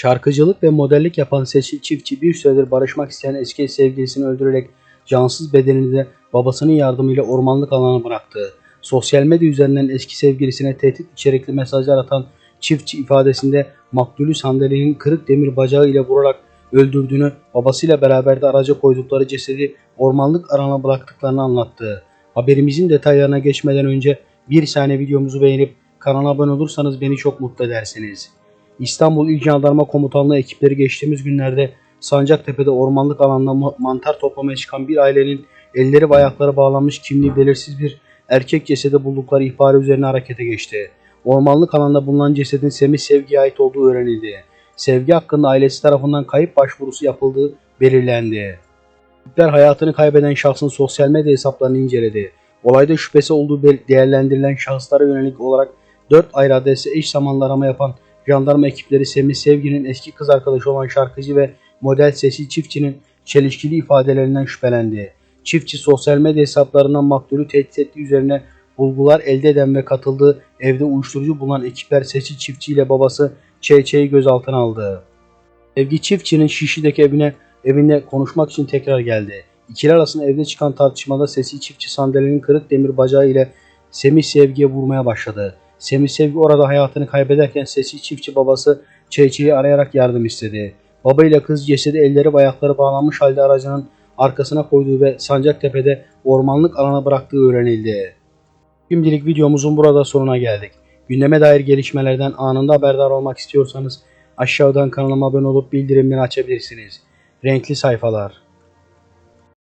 Şarkıcılık ve modellik yapan Seçil Çiftçi bir süredir barışmak isteyen eski sevgilisini öldürerek cansız bedenini de babasının yardımıyla ormanlık alana bıraktı. Sosyal medya üzerinden eski sevgilisine tehdit içerikli mesajlar atan çiftçi ifadesinde maktulü sandalyenin kırık demir bacağı ile vurarak öldürdüğünü, babasıyla beraber de araca koydukları cesedi ormanlık alana bıraktıklarını anlattı. Haberimizin detaylarına geçmeden önce bir saniye videomuzu beğenip kanala abone olursanız beni çok mutlu edersiniz. İstanbul İl Jandarma Komutanlığı ekipleri geçtiğimiz günlerde Sancaktepe'de ormanlık alanda ma- mantar toplamaya çıkan bir ailenin elleri ve ayakları bağlanmış kimliği belirsiz bir erkek cesedi buldukları ihbarı üzerine harekete geçti. Ormanlık alanda bulunan cesedin Semih Sevgi'ye ait olduğu öğrenildi. Sevgi hakkında ailesi tarafından kayıp başvurusu yapıldığı belirlendi. Ekipler hayatını kaybeden şahsın sosyal medya hesaplarını inceledi. Olayda şüphesi olduğu değerlendirilen şahıslara yönelik olarak 4 ayrı adrese eş zamanlı arama yapan jandarma ekipleri Semih Sevgi'nin eski kız arkadaşı olan şarkıcı ve model sesi çiftçinin çelişkili ifadelerinden şüphelendi. Çiftçi sosyal medya hesaplarından maktulü tehdit ettiği üzerine bulgular elde eden ve katıldığı evde uyuşturucu bulunan ekipler Sesi Çiftçi ile babası ÇÇ'yi gözaltına aldı. Sevgi Çiftçi'nin Şişli'deki evine evinde konuşmak için tekrar geldi. İkili arasında evde çıkan tartışmada Sesi Çiftçi sandalyenin kırık demir bacağı ile Semih Sevgi'ye vurmaya başladı. Semih Sevgi orada hayatını kaybederken Sesi Çiftçi babası ÇÇ'yi arayarak yardım istedi. Baba ile kız cesedi elleri ve ayakları bağlanmış halde aracının arkasına koyduğu ve Sancaktepe'de ormanlık alana bıraktığı öğrenildi. Şimdilik videomuzun burada sonuna geldik. Gündeme dair gelişmelerden anında haberdar olmak istiyorsanız aşağıdan kanalıma abone olup bildirimleri açabilirsiniz. Renkli sayfalar.